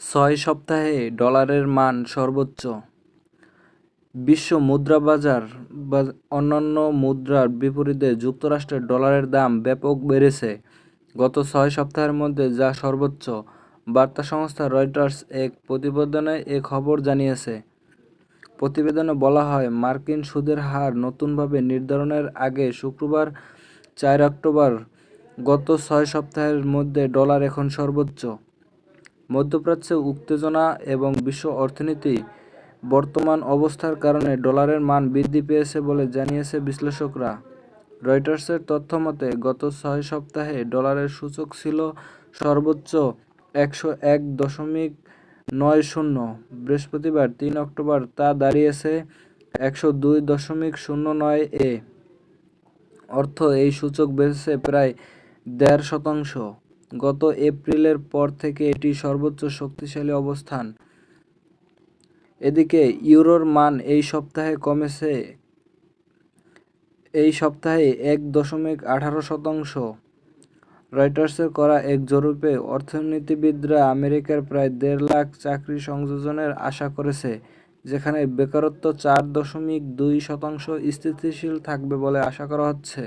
ছয় সপ্তাহে ডলারের মান সর্বোচ্চ। বিশ্ব মুদ্রা বাজার বা অন্যান্য মুদ্রার বিপরীতে যুক্তরাষ্ট্রের ডলারের দাম ব্যাপক বেড়েছে। গত ছয় সপ্তাহের মধ্যে যা সর্বোচ্চ, বার্তা সংস্থা রয়টার্স এক প্রতিবেদনে এ খবর জানিয়েছে। প্রতিবেদনে বলা হয়, মার্কিন সুদের হার নতুনভাবে নির্ধারণের আগে শুক্রবার চার অক্টোবর গত ছয় সপ্তাহের মধ্যে ডলার এখন সর্বোচ্চ। মধ্যপ্রাচ্যে উত্তেজনা এবং বিশ্ব অর্থনীতি বর্তমান অবস্থার কারণে ডলারের মান বৃদ্ধি পেয়েছে বলে জানিয়েছে বিশ্লেষকরা। রয়টার্সের তথ্যমতে গত ছয় সপ্তাহে ডলারের সূচক ছিল সর্বোচ্চ একশো এক দশমিক নয় শূন্য। বৃহস্পতিবার তিন অক্টোবর তা দাঁড়িয়েছে একশো দুই দশমিক শূন্য নয় এ। অর্থ এই সূচক বেড়েছে প্রায় দেড় শতাংশ। গত এপ্রিলের পর থেকে এটি সর্বোচ্চ শক্তিশালী অবস্থান। এদিকে, ইউরোর মান এই সপ্তাহে কমেছে। এই সপ্তাহে এক দশমিক আঠারো শতাংশ। রয়টার্সের করা এক জরিপে, অর্থনীতিবিদরা আমেরিকার প্রায় দেড় লাখ চাকরি সংযোজনের আশা করেছে, যেখানে বেকারত্ব চার দশমিক দুই শতাংশ স্থিতিশীল থাকবে বলে আশা করা হচ্ছে।